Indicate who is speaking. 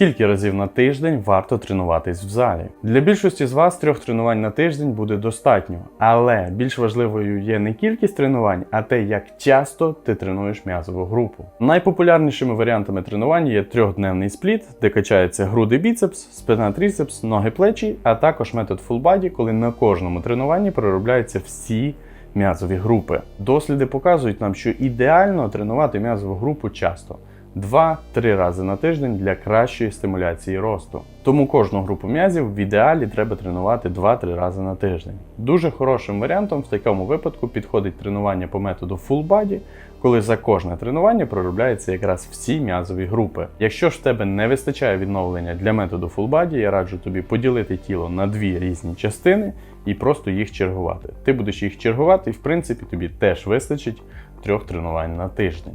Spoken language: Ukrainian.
Speaker 1: Скільки разів на тиждень варто тренуватись в залі? Для більшості з вас трьох тренувань на тиждень буде достатньо, але більш важливою є не кількість тренувань, а те, як часто ти тренуєш м'язову групу. Найпопулярнішими варіантами тренувань є трьохдневний спліт, де качається груди біцепс, спина трицепс, ноги плечі, а також метод body, коли на кожному тренуванні проробляються всі м'язові групи. Досліди показують нам, що ідеально тренувати м'язову групу часто. 2-3 рази на тиждень для кращої стимуляції росту. Тому кожну групу м'язів в ідеалі треба тренувати 2-3 рази на тиждень. Дуже хорошим варіантом в такому випадку підходить тренування по методу Full Body, коли за кожне тренування проробляються якраз всі м'язові групи. Якщо ж в тебе не вистачає відновлення для методу Full Body, я раджу тобі поділити тіло на дві різні частини і просто їх чергувати. Ти будеш їх чергувати, і в принципі тобі теж вистачить трьох тренувань на тиждень.